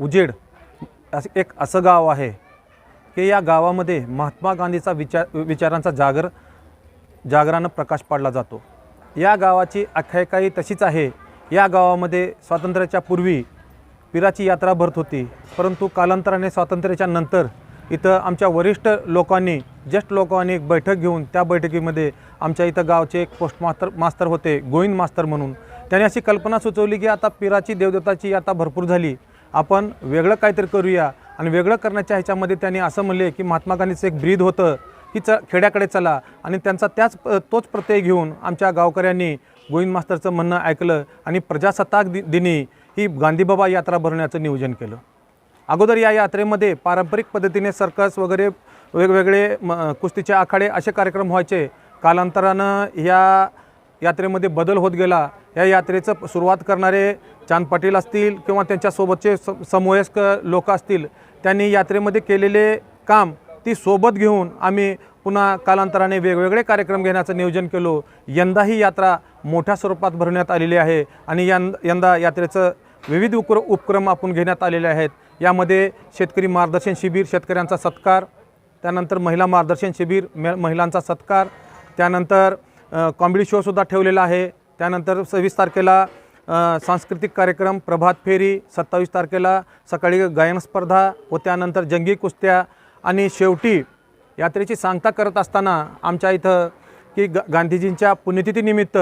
उजेड असं एक असं गाव आहे की या गावामध्ये महात्मा गांधीचा विचार विचारांचा जागर जागरानं प्रकाश पाडला जातो. या गावाची आख्यायिकाही तशीच आहे. या गावामध्ये स्वातंत्र्याच्या पूर्वी पिराची यात्रा भरत होती. परंतु कालांतराने स्वातंत्र्याच्या नंतर इथं आमच्या वरिष्ठ लोकांनी ज्येष्ठ लोकांनी एक बैठक घेऊन त्या बैठकीमध्ये आमच्या इथं गावचे एक पोस्ट मास्तर मास्तर होते गोविंद मास्तर म्हणून. त्याने अशी कल्पना सुचवली की आता पिराची देवदेवताची यात्रा भरपूर झाली. आपण वेगळं काहीतरी करूया. आणि वेगळं करण्याच्या ह्याच्यामध्ये त्यांनी असं म्हणले की महात्मा गांधीचं एक ब्रीद होतं की च खेड्याकडे चला. आणि त्यांचा त्याच तोच प्रत्यय घेऊन आमच्या गावकऱ्यांनी गोविंद मास्तरचं म्हणणं ऐकलं आणि प्रजासत्ताक दि दिनी ही गांधीबाबा यात्रा भरण्याचं नियोजन केलं. अगोदर या यात्रेमध्ये पारंपरिक पद्धतीने सर्कस वगैरे वेगवेगळे म कुस्तीचे आखाडे असे कार्यक्रम व्हायचे. कालांतरानं या यात्रेमध्ये बदल होत गेला. या यात्रेचं सुरुवात करणारे चांद पाटील असतील किंवा त्यांच्यासोबतचे स समवयस्क लोक असतील त्यांनी यात्रेमध्ये केलेले काम ती सोबत घेऊन आम्ही पुन्हा कालांतराने वेगवेगळे कार्यक्रम घेण्याचं नियोजन केलो. यंदा ही यात्रा मोठ्या स्वरूपात भरण्यात आलेली आहे आणि यंद यंदा यात्रेचं विविध उक्र उपक्रम आपण घेण्यात आलेले आहेत. यामध्ये शेतकरी मार्गदर्शन शिबिर शेतकऱ्यांचा सत्कार त्यानंतर महिला मार्गदर्शन शिबिर महिलांचा सत्कार त्यानंतर कॉमेडी शोसुद्धा ठेवलेला आहे. त्यानंतर सव्वीस तारखेला सांस्कृतिक कार्यक्रम प्रभात फेरी सत्तावीस तारखेला सकाळी गायन स्पर्धा व त्यानंतर जंगी कुस्त्या आणि शेवटी यात्रेची सांगता करत असताना आमच्या इथं की ग गांधीजींच्या पुण्यतिथीनिमित्त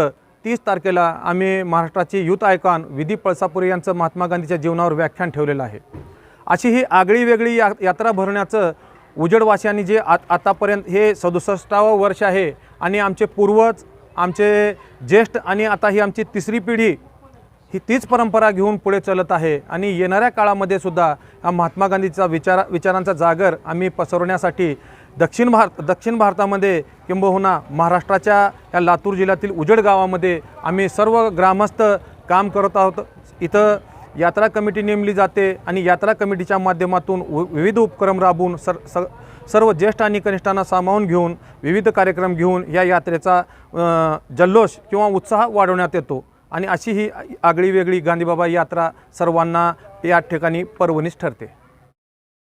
तीस तारखेला आम्ही महाराष्ट्राची युथ आयकॉन विधी पळसापुरे यांचं महात्मा गांधीच्या जीवनावर व्याख्यान ठेवलेलं आहे. अशी ही आगळी वेगळी या यात्रा भरण्याचं उजडवासियांनी जे आ आतापर्यंत हे सदुसष्टावं वर्ष आहे आणि आमचे पूर्वज आमचे ज्येष्ठ आणि आता ही आमची तिसरी पिढी ही तीच परंपरा घेऊन पुढे चालत आहे. आणि येणाऱ्या काळामध्ये सुद्धा हा महात्मा गांधीचा विचारा विचारांचा जागर आम्ही पसरवण्यासाठी दक्षिण भारत दक्षिण भारतामध्ये किंबहुना महाराष्ट्राच्या या लातूर जिल्ह्यातील उजड गावामध्ये आम्ही सर्व ग्रामस्थ काम करत आहोत. इथं यात्रा कमिटी नेमली जाते आणि यात्रा कमिटीच्या माध्यमातून व- विविध उपक्रम राबवून सर स सर्व ज्येष्ठ आणि कनिष्ठांना सामावून घेऊन विविध कार्यक्रम घेऊन या यात्रेचा जल्लोष किंवा उत्साह वाढवण्यात येतो. आणि अशी ही आगळी वेगळी गांधीबाबा यात्रा सर्वांना या ठिकाणी पर्वणीच ठरते.